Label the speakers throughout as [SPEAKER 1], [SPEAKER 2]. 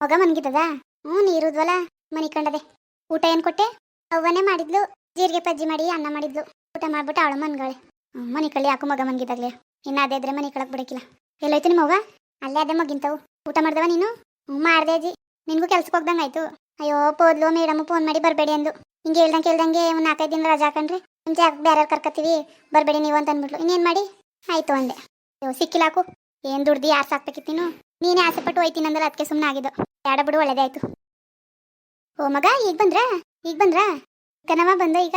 [SPEAKER 1] ಮಗ ಮನ್ಗಿದ್ದದ ಹ್ಞೂ ನೀರುದ್ವಲ್ಲ ಮನಿ ಕಂಡದೆ. ಊಟ ಏನು ಕೊಟ್ಟೆ? ಅವ್ವನೇ ಮಾಡಿದ್ಲು, ಜೀರಿಗೆ ಪಜ್ಜಿ ಮಾಡಿ, ಅನ್ನ ಮಾಡಿದ್ಲು. ಊಟ ಮಾಡ್ಬಿಟ್ಟು ಅವಳು ಮನ್ಗಳೆ. ಮನಿ ಕಳ್ಳಿ ಯಾಕೋ ಮಗ ಮನ್ಗಿದ್ದಾಗ್ಲೆ ಇನ್ನ ಅದೇ ಇದ್ರೆ ಮನಿ ಕಳಕ್ ಬಿಡಕಿಲ್ಲ ಎಲ್ಲೋಯ್ತು ನಿಮ್ಮ ಅಲ್ಲೇ ಅದೇ ಮಗಿಂತವು. ಊಟ ಮಾಡ್ದವ ನೀನು? ಹ್ಞೂ, ಮಾಡ್ದೆ ಅಜ್ಜಿ. ನಿನ್ಗೂ ಕೆಲ್ಸಕ್ಕೆ ಹೋಗ್ದಂಗಾಯ್ತು. ಅಯ್ಯೋ, ಪೋದ್ಲು, ಮೇಡಮ್ ಫೋನ್ ಮಾಡಿ ಬರಬೇಡಿ ಅಂದು ಹಿಂಗೆ ಹೇಳ್ದಂಗೆ ಕೇಳ್ದಂಗೆ ಒಂದು ನಾಲ್ಕೈದು ದಿನ ರಜಾ ಹಾಕಂಡ್ರಿ ಮುಂಚೆ ಬೇರೆ ಕರ್ಕತ್ತೀವಿ. ಬರಬೇಡಿ ನೀವು ಅಂತ ಅಂದ್ಬಿಟ್ಲು ಇನ್ನೇನು ಮಾಡಿ? ಆಯ್ತು ಅಂದೆ. ಅಯ್ಯೋ ಸಿಕ್ಕಿಲ್ಲಾಕು ಏನು ದುಡ್ದು ಯಾರು ಸಾಕ್ಬೇಕಿತ್ತು ನೀನೇ ಆಸೆಪಟ್ಟು ಹೋಯ್ತೀನಿ ಅದಕ್ಕೆ ಸುಮ್ಮನೆ ಆಗಿದ್ದು. ಯಾಡ ಬಿಡು ಒಳ್ಳೇದೇ ಆಯ್ತು ಓ ಮಗ, ಈಗ ಬಂದ್ರ? ಈಗ ಬಂದ್ರ? ಕನವ ಬಂದ ಈಗ.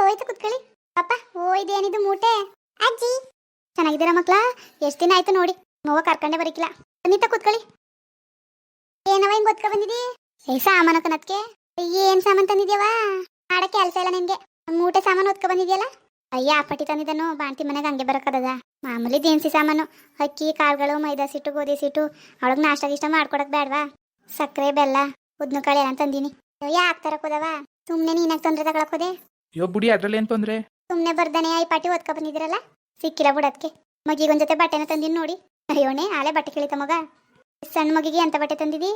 [SPEAKER 1] ಹೋಯ್ತು ಕುತ್ಕೊಳ್ಳಿ. ಪಾಪ, ಓ, ಇದೇನಿದು ಮೂಟೆ? ಅಜ್ಜಿ! ಚೆನ್ನಾಗಿದ್ದೀರಾ ಮಕ್ಳ? ಎಷ್ಟು ದಿನ ಆಯ್ತು ನೋಡಿ. ನೋವ ಕರ್ಕೊಂಡೆ ಬರಕಿಲ್ಲ. ಬನ್ನಿತ ಕುತ್ಕೊಳ್ಳಿ. ಏನವ ಹಿಂಗ್ ಗೊತ್ಕೊ ಬಂದಿದಿ? ಏ ಸಾಮಾನು ಕನತ್ಕೆ ಏನ್ ಸಾಮಾನ್ ತಂದಿದ್ಯವ ಮಾಡಕ್ಕೆ ಕೆಲ್ಸ ಇಲ್ಲ ನಿನ್ಗೆ. ಮೂಟೆ ಸಾಮಾನು ಓದ್ಕೊ ಬಂದಿದ್ಯಲ್ಲ? ಅಯ್ಯ ಅಪ್ಪಟಿ ತಂದಿದ್ದನು. ಬಾಂತಿ ಮನೆಗೆ ಹಂಗೆ ಬರಕದ ಮಾಮೂಲಿ ದಿನಸಿ ಸಾಮಾನು. ಅಕ್ಕಿ ಕಾಳುಗಳು ಮೈದಾ ಸಿಟ್ಟು ಗೋಧಿ ಸಿಟ್ಟು. ಅವಳಗ್ ನಾಷ್ಟ ಇಷ್ಟ ಮಾಡ್ಕೊಡಕ್ ಬೇಡವಾ ಸಕ್ಕರೆ ಬೆಲ್ಲ ಉದ್ನು ಕಾಳು ಎಲ್ಲ ತಂದೀನಿ ಯಾಕೆ ತರಕ್ ಹೋದವ? ಸುಮ್ನೆ ನೀನಾಗ ತೊಂದ್ರೆ ತಗೊಳಕ್ ಹೋದೆ?
[SPEAKER 2] ಅಯ್ಯೋ ಬುಡಿ ಅದ್ರಲ್ಲಿ ಏನ್ ತೊಂದ್ರೆ?
[SPEAKER 1] ಸುಮ್ನೆ ಬರ್ದಾನೆ ಐ ಪಾಟಿ ಓದ್ಕೊ ಬಂದಿದ್ರಲ್ಲ ಸಿಕ್ಕಿಲ್ಲ ಮಗಿಗೆ ಮಗಿಗೊಂದ್ ಜೊತೆ ಬಟ್ಟೆನ ತಂದಿನಿ ನೋಡಿ. ಅಯ್ಯೋಣೆ ಆಳೆ ಬಟ್ಟೆ ಕೇಳಿತ ಮಗ. ಸಣ್ಣ ಮಗಿಗೆ ಎಂತ ಬಟ್ಟೆ ತಂದಿದಿ?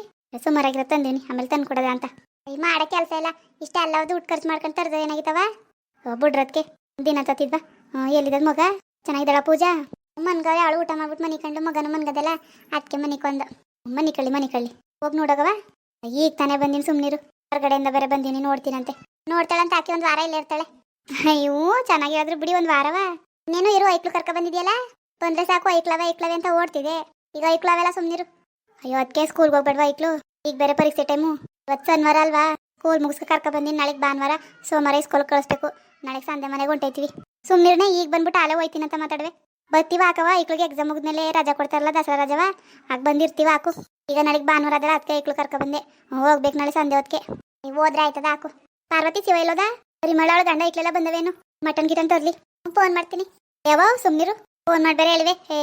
[SPEAKER 1] ಸುಮಾರಾಗಿರೋ ತಂದೀನಿ. ಆಮೇಲೆ ತಂದು ಕೊಡದ ಅಂತ. ಈ ಮಾಡೋ ಕೆಲಸ ಇಲ್ಲ. ಇಷ್ಟ ಎಲ್ಲ ದುಡ್ಡು ಖರ್ಚು ಮಾಡ್ಕೊಂಡ್ ತರದ ಏನಾಗಿತ್ತವ? ಓ ಬಿಡ್ರದ್ಕೆ ದಿನ ತತ್ತಿದ್ವ? ಹ್ಞೂ ಎಲ್ಲಿದ್ದದ ಮಗ? ಚೆನ್ನಾಗಿದ್ದಾಳ ಪೂಜಾ? ಮನ್ಗವ್ರೆ ಆಳು ಊಟ ಮಾಡ್ಬಿಟ್ಟು ಮನಿ ಕಂಡು ಮಗನ ಮನ್ಗದಲ್ಲ ಅದಕ್ಕೆ ಮನಿ ಕೊಂದ. ಮನಿ ಕಳ್ಳಿ ಮನಿ ಕಳ್ಳಿ. ಹೋಗಿ ನೋಡಗವ? ಈಗ ತಾನೇ ಬಂದಿನಿ ಸುಮ್ನಿರು. ಹೊರಗಡೆಯಿಂದ ಬೇರೆ ಬಂದೀನಿ, ನೋಡ್ತೀನಂತೆ. ನೋಡ್ತಾಳಂತ ಆಕೆ ಒಂದು ವಾರ ಇಲ್ಲೇ ಇರ್ತಾಳೆ. ಅಯ್ಯೋ ಚೆನ್ನಾಗಿರೋದ್ರು ಬಿಡಿ ಒಂದು ವಾರವ. ಇನ್ನೇನು ಇರು, ಐಕ್ಳು ಕರ್ಕ ಬಂದಿದೆಯಲ್ಲ? ಬಂದ್ರೆ ಸಾಕು ಐಕ್ಲವೆ ಐಕ್ಲವೆ ಅಂತ ಓಡ್ತಿದೆ. ಈಗ ಐಕ್ಲವೆಲ್ಲ ಸುಮ್ನಿರು. ಅಯ್ಯೋ ಅದಕ್ಕೆ ಸ್ಕೂಲ್ಗೆ ಹೋಗ್ಬೇಡ್ವಾ ಐಕ್ಳು? ಈಗ ಬೇರೆ ಪರೀಕ್ಷೆ ಟೈಮು ಇವತ್ತು ಶನಿವಾರ ಅಲ್ವಾ? ಸ್ಕೂಲ್ ಮುಗಿಸ್ಕೊ ಕರ್ಕ ಬಂದಿನಿ. ನಾಳೆಗೆ ಭಾನುವಾರ ಸೋಮವಾರ ಸ್ಕೂಲ್ ಕಳಿಸ್ಬೇಕು. ನಾಳೆಗೆ ಸಂಜೆ ಮನೆಗೆ ಹೊಂಟೈತಿವಿ. ಸುಮ್ಮನೆ ಈಗ ಬಂದ್ಬಿಟ್ಟು ಆಲೇ ಹೋಯ್ತೀನಿ ಅಂತ ಮಾತಾಡ್ವೆ. ಬರ್ತೀವ ಹಾಕವ ಈಕ್ಳಿಗೆ ಎಕ್ಸಾಮ್ ಮುಗಿದ್ಮೇಲೆ ರಜಾ ಕೊಡ್ತಾರಲ್ಲ ದಸರಾ ರಜವ? ಆಗ ಬಂದಿರ್ತೀವ ಹಾಕು. ಈಗ ನಾಳೆಗೆ ಭಾನುವಾರ ಅದಲ್ಲ ಅದಕ್ಕೆ ಈಕ್ಳು ಕರ್ಕ ಬಂದೆ. ಹೋಗ್ಬೇಕು ನಾಳೆ ಸಂಜೆ ಹೊತ್ತಿಗೆ ನೀವು ಹೋದ್ರೆ ಆಯ್ತದ ಹಾಕು. ಪಾರ್ವತಿ, ಶಿವ ಇಲ್ಲೋದ? ಅವಳ ಗಂಡ ಐಕ್ಲೆಲ್ಲ ಬಂದವೇನು? ಮಟನ್, ಗಿಟನ್ ತರ್ಲಿ. ಫೋನ್ ಮಾಡ್ತೀನಿ. ಯಾವ ಸುಮ್ನಿರು. ಫೋನ್ ಮಾಡ್ಬೇರೆ ಹೇಳಿವೆ. ಹೇ,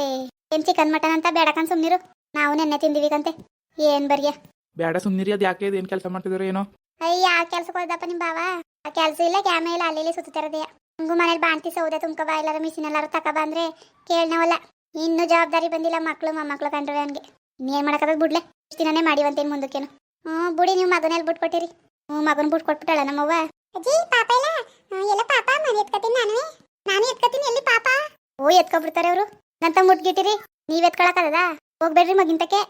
[SPEAKER 1] ಏನ್ ಚಿಕನ್ ಮಟನ್ ಅಂತ? ಬೇಡಕನ್ ಸುಮ್ನಿರು. ನಾವು ನೆನ್ನೆ ತಿಂದಿವಿಕಂತೆ ಏನ್ ಬರ್ಯ?
[SPEAKER 2] ಬೇಡ ಸುಮ್ಮನಿರಿ ಅದು ಯಾಕೆ ಏನು ಕೆಲಸ ಮಾಡ್ತಿದ್ರು ಏನೋ?
[SPEAKER 1] ಅಯ್ಯ ಯಾವ ಕೆಲ್ಸಕ್ಕೆ ಹೋದಪ್ಪ ನಿಮ್ಮ ಬಾವ ಆ ಕೆಲ್ಸ ಇಲ್ಲ, ಕ್ಯಾಮೆ ಇಲ್ಲ ಅಲ್ಲಿ ಸುತ್ತಿರದೆಯ ಹಂಗು ಮನೇಲಿ ಬಾಣ್ತಿ ಸೌದೆ ಬಾ ಎಲ್ಲಾರ ಮಿಷಿನ್ ಎಲ್ಲಾರ ತಕ ಬಂದ್ರೆ ಕೇಳ್ನವಲ್ಲ ಇನ್ನು ಜವಾಬ್ದಾರಿ ಬಂದಿಲ್ಲ, ಮಕ್ಳು, ಮೊಮ್ಮಕ್ಳು ಕಂಡ್ರೆ ಹಂಗೆ ಇನ್ನೇನ್ ಮಾಡಕದ ಬಿಡ್ಲೆ? ಇಷ್ಟು ದಿನನೇ ಮಾಡಿವಂತೇನು ಮುಂದಕ್ಕೇನು. ಹ್ಞೂ, ಬುಡಿ, ನೀವು ಮಗನಲ್ಲಿ ಬುಟ್ ಕೊಟ್ಟಿರಿ? ಹ್ಞೂ, ಮಗನ ಬಿಟ್ಟು ಕೊಟ್ಬಿಟ್ಟಳ ನಮ್ಮವ್ವ. ಅಜ್ಜಿ, ಪಾಪ ಇಲ್ಲ? ಎಲ್ಲ ಪಾಪ, ಮನೆ ಎತ್ಕತೀನಿ ನಾನು. ನಾನು ಎತ್ಕತೀನಿ, ಎಲ್ಲಿ ಪಾಪ? ಓ, ಎತ್ಕೊಬಿಡ್ತಾರೆ ಅವರು. ನಂತ ಮುಟ್ಗಿಟ್ಟಿರಿ ನೀವ್ ಎತ್ಕೊಳಕದ ಹೋಗ್ಬೇಡ್ರಿ ಮಗಿಂತಕ್ಕೆ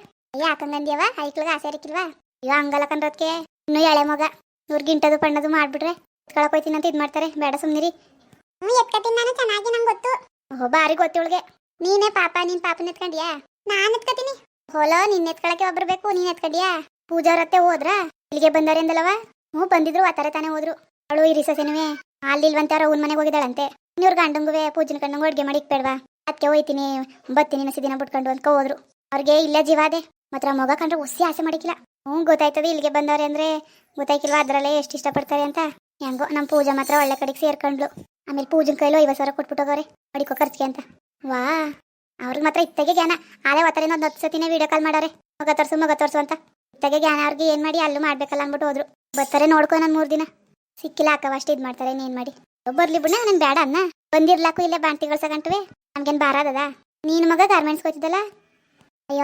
[SPEAKER 1] ಯಾಕಂಗಂದ್ಯವ ಐಕ್ಳಿಗೆ ಆಸೆ ಇರಕ್ಕಿಲ್ವಾ ಅಯ್ಯೋ, ಹಂಗಲ್ಲ ಕಣ್ರದ್ಕೆ ಇನ್ನು ಎಳೆ ಮಗ ಇವ್ರಿಗೆ ಇಂಟದು ಪಣ್ಣದು ಮಾಡ್ಬಿಟ್ರೆ ಎತ್ಕೊಳಕ್ ಹೋಯ್ತೀನಿ ಅಂತ ಇದ್ ಮಾಡ್ತಾರೆ. ಬೇಡ ಸುಮ್ನಿರಿ. ಎತ್ಕತೀನಿ ನಾನು ಚೆನ್ನಾಗಿ ನಂಗೆ ಗೊತ್ತು. ಓಹೋ ಬಾರಿ ಗೊತ್ತಿವಳಿಗೆ ನೀನೇ ಪಾಪ ನೀನ್ ಪಾಪನ ಎತ್ಕೊಂಡಿಯಾ? ನಾನ್ ಎತ್ಕತೀನಿ. ಹೋಲೋ ನಿನ್ ಎತ್ಕೊಳಕ್ಕೆ ಒಬ್ರು ಬೇಕು ನೀನ್ ಎತ್ಕೊಂಡಿಯಾ? ಪೂಜಾರತ್ತೆ ಹೋದ್ರ? ಇಲ್ಲಿಗೆ ಬಂದಾರೆ ಅಂದಲವ ಹ್ಞೂ ಬಂದಿದ್ರು ಆತರ ತಾನೇ ಹೋದ್ರು. ಅವಳು ಈ ರಿಸಸೇನುವೆ? ಅಲ್ಲಿಲ್ವಂತೆ ಅವ್ರ ಅವ್ನ ಮನೆಗೆ ಹೋಗಿದ್ದಾಳಂತೆ. ಇವ್ರ ಗಂಡಂಗುವೆ ಪೂಜನ ಕಂಡಂಗು ಅಡುಗೆ ಮಾಡಿಕ್ ಬೇಡವಾ ಅದಕ್ಕೆ ಹೋಯ್ತೀನಿ ಬತ್ತೀನಿ ದಿನ ಬಿಟ್ಕೊಂಡು ಅಂತ ಹೋದ್ರು. ಅವ್ರಿಗೆ ಇಲ್ಲೇ ಜೀವಾದೆ ಮಾತ್ರ ಮಗ ಕಂಡ್ರೆ ಒಸಿ ಆಸೆ ಮಾಡಿಕಿಲ್ಲ ಹ್ಞೂ, ಗೊತ್ತಾಯ್ತದೆ ಇಲ್ಲಿಗೆ ಬಂದವ್ರೆ ಅಂದ್ರೆ ಗೊತ್ತಾಯ್ಕಿಲ್ವಾ ಅದ್ರಲ್ಲೇ ಎಷ್ಟು ಇಷ್ಟಪಡ್ತಾರೆ ಅಂತ. ಹೆಂಗೋ ನಮ್ಮ ಪೂಜಾ ಮಾತ್ರ ಒಳ್ಳೆ ಕಡೆಗೆ ಸೇರ್ಕೊಂಡ್ಲು. ಆಮೇಲೆ ಪೂಜನ್ ಕೈಲೂ ಐವತ್ತು ಸಾವಿರ ಕೊಟ್ಬಿಟ್ಟೋಗವ್ರೆ ಅಡಿಕೋ ಖರ್ಚಿಗೆ ಅಂತ. ವಾ, ಅವ್ರಿಗೆ ಮಾತ್ರ ಇತ್ತಗೆ ಜ್ಞಾನ. ಆಳೆ ಒತ್ತರಿಂದ ಒಂದು ಹತ್ತು ಸತಿನೇ ವಿಡಿಯೋ ಕಾಲ್ ಮಾಡಾರೆ. ಮಗ ತೋರಿಸು, ಮಗ ತೋರ್ಸು ಅಂತ. ಇತ್ತಗೆ ಜ್ಞಾನ ಅವ್ರಿಗೆ ಏನ್ ಮಾಡಿ ಅಲ್ಲೂ ಮಾಡ್ಬೇಕಲ್ಲ ಅಂದ್ಬಿಟ್ಟು ಹೋದ್ರು. ಬರ್ತಾರೆ ನೋಡ್ಕೊ ನಾನು ಮೂರು ದಿನ. ಸಿಕ್ಕಿಲ್ಲ ಅಕ್ಕವ, ಅಷ್ಟು ಇದು ಮಾಡ್ತಾರೆ ಏನ್ ಮಾಡಿ. ಬರ್ಲಿ ಬಿಡ ನನ್ ಬೇಡ ಅನ್ನ. ಬಂದಿರ್ಲಾಕು ಇಲ್ಲೇ ಬಾಂಟಿಗಳು ಸಗಂಟುವೆ. ನಮ್ಗೇನ್ ಬಾರದದ ನೀನ್ ಮಗ ಗಾರ್ಮೆಂಟ್ಸ್ ಹೋಗ್ತಿದ್ದಲ್ಲ ಆ,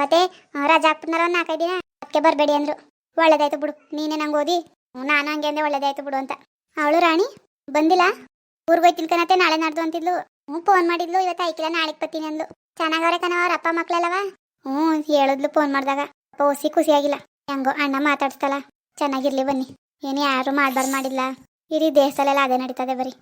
[SPEAKER 1] ರಜಾ ಹಾಕ್ಬಿಟ್ನಾರ ನಾಲ್ಕೈದು ದಿನ ಅದಕ್ಕೆ ಬರಬೇಡಿ ಅಂದ್ರು. ಒಳ್ಳೇದಾಯ್ತು ಬಿಡು ನೀನೇ ನಂಗೆ ಓದಿ. ನಾನು ಹಂಗೆ ಅಂದೆ ಒಳ್ಳೇದಾಯ್ತು ಬಿಡು ಅಂತ. ಅವಳು ರಾಣಿ ಬಂದಿಲ್ಲ? ಊರ್ಗೆ ಹೋಯ್ತೀನಿ ಕಣತ್ತೆ ನಾಳೆ ನಾಡ್ದು ಅಂತಿದ್ಲು. ಹ್ಞೂ ಫೋನ್ ಮಾಡಿದ್ಲು ಇವತ್ತು ಐಕಿಲ್ಲ ನಾಳೆಗೆ ಬರ್ತೀನಿ ಅಂದ್ಲು. ಚೆನ್ನಾಗವ್ರೆ ಕಣ ಅವ್ರ ಅಪ್ಪ ಮಕ್ಳೆಲ್ಲವ? ಹ್ಞೂ ಹೇಳಿದ್ಲು ಫೋನ್ ಮಾಡಿದಾಗ. ಅಪ್ಪ ಹೊಸಿ ಖುಷಿಯಾಗಿಲ್ಲ. ಹೆಂಗೋ ಅಣ್ಣ ಮಾತಾಡ್ಸ್ತಲ್ಲ ಚೆನ್ನಾಗಿರ್ಲಿ ಬನ್ನಿ. ಏನು ಯಾರು ಮಾಡ್ಬಾರ್ದು ಮಾಡಿಲ್ಲ. ಇಡೀ ದೇಶದಲ್ಲೆಲ್ಲ ಅದೇ ನಡೀತದೆ ಬರೀ.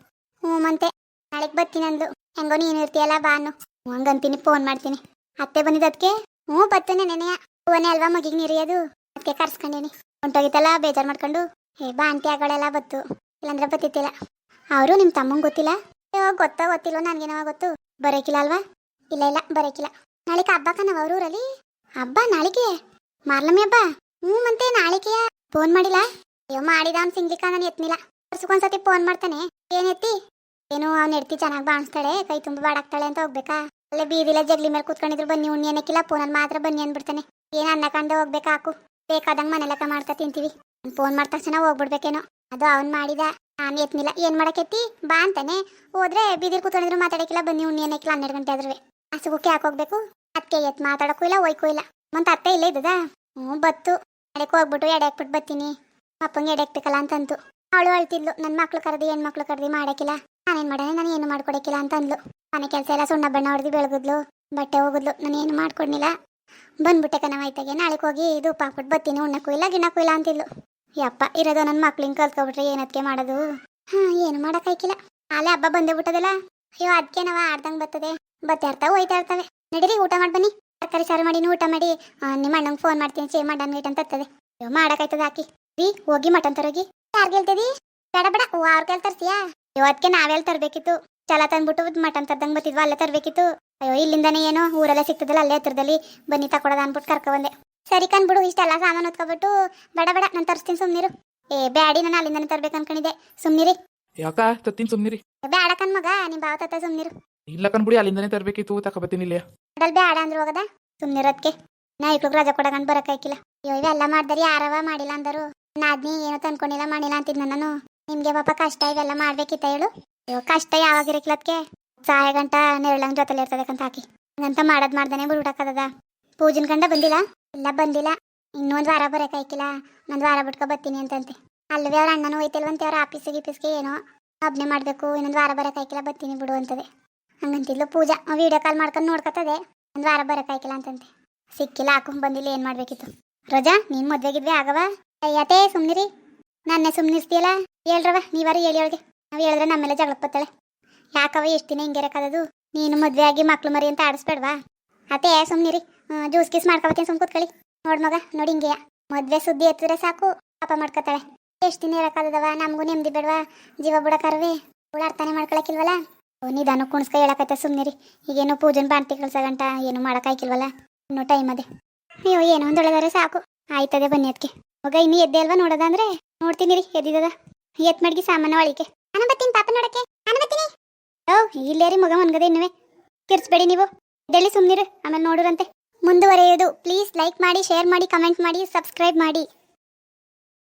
[SPEAKER 1] ಹ್ಞೂ ಮಂತೆ ನಾಳೆಗೆ ಬರ್ತೀನಿ ಅಂದ್ಲು. ಹೆಂಗೋ ನೀನು ಇರ್ತೀಯಲ್ಲ ಬಾನು ಹಂಗಂತೀನಿ ಫೋನ್ ಮಾಡ್ತೀನಿ. ಅತ್ತೆ ಬಂದಿದ್ದು ಅದಕ್ಕೆ ಹ್ಞೂ, ಬರ್ತೇನೆ ನೆನೆಯ. ಓನೆ ಅಲ್ವಾ ಮಗಿಗೆ ನೀರಿಯೋದು ಅದಕ್ಕೆ ಕರ್ಸ್ಕೊಂಡೇನಿ. ಹೊಂಟೋಗಿತ್ತಲ್ಲ, ಬೇಜಾರು ಮಾಡ್ಕೊಂಡು. ಏ ಬಾ ಅಂತಿ ಆಗಳೆಲ್ಲ ಬತ್ತು. ಇಲ್ಲಾಂದ್ರೆ ಬತ್ತಿತ್ತಿಲ್ಲ. ಅವರು ನಿಮ್ಮ ತಮ್ಮಂಗೆ ಗೊತ್ತಿಲ್ಲ? ಅಯ್ಯೋ ಗೊತ್ತೋ ಗೊತ್ತಿಲ್ಲ ನನಗೇನವ ಗೊತ್ತು. ಬರೋಕಿಲ್ಲ ಅಲ್ವಾ? ಇಲ್ಲ ಇಲ್ಲ, ಬರೋಕಿಲ್ಲ. ನಾಳೆಗೆ ಹಬ್ಬ ಕಣವ ಅವ್ರ ಊರಲ್ಲಿ? ಹಬ್ಬ ನಾಳಿಕೆ? ಮಾರ್ಲಮ್ಮಿ ಹಬ್ಬ? ಹ್ಞೂ ಮತ್ತೆ ನಾಳಿಕೆಯ. ಫೋನ್ ಮಾಡಿಲ್ಲ? ಅಯ್ಯೋ, ಮಾಡಿದ ಅವ್ನು ಸಿಂಗ್ಲಿಕ್ಕ ನಾನು ಎತ್ನಿಲ್ಲ. ವರ್ಷಕ್ಕೊಂದ್ಸತಿ ಫೋನ್ ಮಾಡ್ತಾನೆ. ಏನ್ ಎತ್ತಿ? ಏನು ಅವ್ನು ಎಡ್ತಿ ಚೆನ್ನಾಗಿ ಬಾಣಿಸ್ತಾಳೆ, ಕೈ ತುಂಬ ಬಾಡಾಕ್ತಾಳೆ ಅಂತ ಹೋಗ್ಬೇಕಾ? ಅಲ್ಲೇ ಬೀದಿಲ ಜಗ್ಲಿ ಮೇಲೆ ಕೂತ್ಕೊಂಡಿದ್ರು, ಬನ್ನಿ ಉಣ್ಣಿ ಅನ್ನಕ್ಕಿಲ್ಲ ಫೋನಲ್ಲಿ ಮಾತ್ರ ಬನ್ನಿ ಅಂದ್ಬಿಡ್ತಾನೆ. ಏನ್ ಅನ್ನ ಕಂಡು ಹೋಗ್ಬೇಕು ಹಾಕು. ಬೇಕಾದಂಗ್ ಮನೆ ಲೆಕ್ಕ ಮಾಡ್ತಾ ತಿಂತೀವಿ. ಫೋನ್ ಮಾಡಿದ ತಕ್ಷಣ ಹೋಗ್ಬಿಡ್ಬೇಕೇನೋ. ಅದು ಅವ್ನ್ ಮಾಡಿದ. ನಾನು ಎತ್ನಿಲ್ಲ. ಏನ್ ಮಾಡಕ್ಕೆತ್ತಿ ಬಾ ಅಂತಾನೆ. ಹೋದ್ರೆ ಬೀದಿ ಕೂತ್ಕೊಂಡಿದ್ರು ಮಾತಾಡಕ್ಕಿಲ್ಲ, ಬನ್ನಿ ಉಣ್ಣಿ ಅನ್ನಕ್ಕಿಲ್ಲ ಹನ್ನೆರಡು ಗಂಟೆ ಆದ್ರೂ ಹಸುಗಕ್ಕೆ ಯಾಕೆ ಹೋಗ್ಬೇಕು? ಅದಕ್ಕೆ ಎತ್ ಮಾತಾಡಕ್ಕೂ ಇಲ್ಲ, ಒಯ್ಕೂ ಇಲ್ಲ. ಮತ್ತೆ ಅತ್ತೆ ಇಲ್ಲೇ ಇದ್ದದ? ಹ್ಞೂ ಬತ್ತು. ಅದಕ್ಕೆ ಹೋಗ್ಬಿಟ್ಟು ಎಡೆ ಹಾಕ್ಬಿಟ್ಟು ಬರ್ತೀನಿ ಅಪ್ಪಂಗೆ ಎಡೆ ಹಾಕ್ಬೇಕಲ್ಲ ಅಂತಂತು. ಅವಳು ಅಳ್ತಿದ್ಲು. ನನ್ನ ಮಕ್ಳು ಕರೆದಿ, ಹೆಣ್ಮಕ್ಳು ಕರೆದಿ ಮಾಡಕ್ಕಿಲ್ಲ. ನಾನೇನು ಮಾಡೋಣ ನಾನು ಏನು ಮಾಡ್ಕೊಡಕ್ಕಿಲ್ಲ ಅಂತ ಅಂದ್ಲು. ಮನೆ ಕೆಲಸ ಎಲ್ಲ ಸುಣ್ಣ ಬಣ್ಣ ಹೊಡೆದು ಬೆಳಗಿದ್ಲು. ಬಟ್ಟೆ ಹೋಗಿದ್ಲು. ನಾನು ಏನು ಮಾಡ್ಕೊಡ್ನಿಲ್ಲ ಬಂದ್ಬಿಟ್ಟೆ ಕಣವ ಆಯ್ತಾಗೆ ನಾಳೆಗೆ ಹೋಗಿ ಇದು ಉಪ್ಪು ಹಾಕ್ಬಿಟ್ಟು ಬತ್ತೀನಿ. ಉಣ್ಣಕ್ಕೂ ಇಲ್ಲ, ಗಿಣ್ಣಕ್ಕೂ ಇಲ್ಲ ಅಂತಿದ್ಲು. ಯಪ್ಪ, ಇರೋದು ನನ್ನ ಮಕ್ಳಿಂಗ್ ಕಲ್ತ್ಕೊಬಿಟ್ರೆ ಏನಕ್ಕೆ ಮಾಡೋದು? ಹಾಂ, ಏನು ಮಾಡೋಕ್ಕಾಯ್ಕಿಲ್ಲ ಆಲೆ ಹಬ್ಬ ಬಂದೇ ಬಿಟ್ಟದಲ್ಲ? ಅಯ್ಯೋ ಅದಕ್ಕೆ ನಾವ ಆಡ್ದಂಗೆ ಬರ್ತದೆ. ಬತ್ತೆ ಇರ್ತಾವೆ ಹೋಯ್ತಾ ಇರ್ತವೆ. ನಡೀರಿ, ಊಟ ಮಾಡಿ ಬನ್ನಿ. ತರಕಾರಿ ಸಾರು ಮಾಡಿ, ಊಟ ಮಾಡಿ. ನಿಮ್ಮ ಅಣ್ಣಂಗೆ ಫೋನ್ ಮಾಡ್ತೀನಿ. ಚೇ ಮಾಡನ್ ಅಂತ ತರ್ತದೆ ಅಯ್ಯೋ ಮಾಡಕ್ಕಾಯ್ತದ ಹಾಕಿ ರೀ, ಹೋಗಿ ಮಟನ್ ತರೋಗಿ. ಯಾರು ಗೆಲ್ತದಿ ಬೇಡ ಬೇಡ. ಅವ್ರ ಕೇಳ್ ಅಯ್ಯೋ ನಾವೆಲ್ಲ ತರಬೇಕಿತ್ತು? ಚಲ ತಂದ್ಬಿಟ್ಟು ಮಟನ್ ತರ್ದಂಗೆ ಬತ್ತಿದ್ವಾ ಅಲ್ಲೇ ತರಬೇಕಿತ್ತು. ಅಯ್ಯೋ ಇಲ್ಲಿಂದಾನೆ ಏನೋ ಊರಲ್ಲೇ ಸಿಗ್ತದಲ್ಲ ಅಲ್ಲೇ ಹತ್ರದಲ್ಲಿ ಬನ್ನಿ ತಕೊಡೋದ ಅನ್ಬಿಟ್ಟು ಕರ್ಕೊಬಂದೆ. ಸರಿ ಕಂದ್ಬಿಡು ಇಷ್ಟೆಲ್ಲ ಸಾಮಾನು ಹೊತ್ಕೊಬಿಟ್ಟು ಬೇಡ ಬೇಡ ನಾನು ತರಿಸ್ತೀನಿ ಸುಮ್ನಿರು ಏ ಬ್ಯಾಡಿ ನಾನು ಅಲ್ಲಿಂದಾನೆ ತರ್ಬೇಕು ಅನ್ಕೊಂಡಿದ್ದೆ. ಸುಮ್ನಿರಿ
[SPEAKER 2] ಯಾಕ? ತತ್ತೀನಿ ಸುಮ್ನಿರಿ
[SPEAKER 1] ಬೇಡ ಕಣ್ ಮಗ ನಿಮ್ ಬಾವ ತತ್ತ ಸುಮ್ನಿರು
[SPEAKER 2] ಇಲ್ಲ ಕಣ್ಬಿಡಿ ಅಲ್ಲಿಂದನೇ ತರಬೇಕಿತ್ತು ತಕೊಬತ್ತೀನಿ ಇಲ್ಲೇ
[SPEAKER 1] ಅಡಲ್ ಬೇಡ ಅಂದ್ರೆ ಹೋಗದ? ಸುಮ್ನಿರೋದ್ಕೆ ನಾ ಇಕ್ಳಿಗೆ ರಜಾ ಕೊಡಗಂಡ್ ಬರಕಾಯ್ಕಿಲ್ಲ ಅಯ್ಯೋ ಇವೆಲ್ಲ ಮಾಡ್ದಾರಿ ಯಾರವ ಮಾಡಿಲ್ಲ ಅಂದರು. ನಾದ್ನಿ ಏನೋ ತಂದ್ಕೊಂಡಿಲ್ಲ ಮಾಡಿಲ್ಲ ಅಂತಿದ್ನ ನಾನು. ನಿಮ್ಗೆ ಪಾಪ ಕಷ್ಟ ಇವೆಲ್ಲ ಮಾಡ್ಬೇಕಿತ್ತ ಹೇಳು? ಕಷ್ಟ ಯಾವಾಗ ಇರಕ್ಲತ್ಕೆ ಸಹಾಯ ಗಂಟ ನೆರಳಂಗ್ ಜೊತೆಲಿ ಇರ್ತದಕ್ಕಂತ ಹಾಕಿ. ಹಂಗಂತ ಮಾಡದ್ ಮಾಡ್ದಾನೆ ಬಿಡ್ಬಿಡಕ್ಕದ ಪೂಜನ್ ಕಂಡ ಬಂದಿಲ್ಲ? ಇಲ್ಲ, ಬಂದಿಲ್ಲ. ಇನ್ನೊಂದು ವಾರ ಬರಕಾಯ್ಕಿಲ್ಲ ಒಂದು ವಾರ ಬಿಟ್ಕೊ ಬರ್ತೀನಿ ಅಂತಂತೆ. ಅಲ್ಲವೇ ಅವ್ರ ಅಣ್ಣನೂ ಹೋಯ್ತಿಲ್ವಂತೆ, ಅವ್ರ ಆಫೀಸ್ ಗೀಫೀಸ್ಗೆ ಏನೋ ಅಬ್ನೆ ಮಾಡ್ಬೇಕು, ಇನ್ನೊಂದು ವಾರ ಬರಕಾಯ್ಕಿಲ್ಲ ಬರ್ತೀನಿ ಬಿಡು ಅಂತದೆ. ಹಂಗಂತಿದ್ಲು ಪೂಜಾ. ವಿಡಿಯೋ ಕಾಲ್ ಮಾಡ್ಕೊಂಡು ನೋಡ್ಕೊತದೆ. ಒಂದು ವಾರ ಬರಕಾಯ್ಕಿಲ್ಲ ಅಂತಂತೆ. ಸಿಕ್ಕಿಲ್ಲ ಹಾಕೊಂಡ್ ಬಂದಿಲ್ಲ, ಏನು ಮಾಡ್ಬೇಕಿತ್ತು? ರಜಾ, ನೀನ್ ಮದ್ವೆಗಿದ್ವಿ ಆಗವ? ಅಯ್ಯತೆ ಸುಮ್ನಿರಿ. ನನ್ನ ಸುಮ್ಮನಿಸ್ತೀಯಲ್ಲ ಹೇಳ್ರವ ನೀವಾರು ಹೇಳಿ ಅವಳಿಗೆ. ನಾವು ಹೇಳಿದ್ರೆ ನಮ್ಮೆಲ್ಲ ಜಗಳಕ್ಕೆ ಬತ್ತಾಳೆ. ಯಾಕವ ಎಷ್ಟು ದಿನ ಹಿಂಗೆ ನೀನು ಮದುವೆ ಆಗಿ ಮಕ್ಳು ಮರಿ ಅಂತ ಆಡಿಸ್ಬೇಡ್ವಾ? ಅತೆ ಸುಮ್ಮನಿರಿ ಜ್ಯೂಸ್ ಗೀಸ್ ಮಾಡ್ಕೊಬತ್ತೀನಿ ಸುಮ್ಮ ಕೂತ್ಕೊಳ್ಳಿ. ನೋಡ್ ಮಗ, ನೋಡಿ ಹಿಂಗೆಯ ಮದುವೆ ಸುದ್ದಿ ಎತ್ತಿದ್ರೆ ಸಾಕು ಪಾಪ ಮಾಡ್ಕೊತಾಳೆ. ಎಷ್ಟು ದಿನ ಇರಕಾದವ ನಮಗೂ ನೆಮ್ಮದಿ ಬೇಡವಾ? ಜೀವ ಬಿಡಕರ್ವಿ. ಅವಳು ಅರ್ಥನೇ ಮಾಡ್ಕೊಳಕಿಲ್ವಲ್ಲ ನಿಧಾನ ಕುಣಿಸ್ಕ ಹೇಳಕತ್ತೆ ಸುಮ್ಮನಿರಿ ಈಗೇನು ಪೂಜನ್ ಬಾಂತಿ ಕಳ್ಸಗಂಟ ಏನು ಮಾಡೋಕಾಯ್ಕಿಲ್ವಲ್ಲ ಇನ್ನೂ ಟೈಮ್ ಅದೇ. ಅಯ್ಯೋ, ಏನೋ ಒಂದು ಹೇಳಿದಾರೆ ಸಾಕು. ಆಯ್ತದೆ ಬನ್ನಿ ಅದಕ್ಕೆ ಮಗ, ಇನ್ನೂ ಎದ್ದೆ ಅಲ್ವಾ ನೋಡೋದ ಅಂದ್ರೆ ನೋಡ್ತೀನಿ ರೀ, ಎದ್ದಿದದ. ಎತ್ ಮಡ್ಗಿ ಸಾಮಾನು ಒಳಿಕೆ ನಾನು ಪಾಪ ನೋಡಕ್ಕೆ. ನಾನು ಬರ್ತೀನಿ ಓ, ಇಲ್ಲೇ ರೀ ಮಗ ಮನ್ಗದೆ ಇನ್ನುವೆ. ಕಿರ್ಸ್ಬೇಡಿ ನೀವು. ಎದ್ದೇಳಿ ಸುಮ್ಮನಿರು ಆಮೇಲೆ ನೋಡುರಂತೆ. ಮುಂದುವರೆಯೋದು ಪ್ಲೀಸ್ ಲೈಕ್ ಮಾಡಿ ಶೇರ್ ಮಾಡಿ ಕಮೆಂಟ್ ಮಾಡಿ ಸಬ್ಸ್ಕ್ರೈಬ್ ಮಾಡಿ.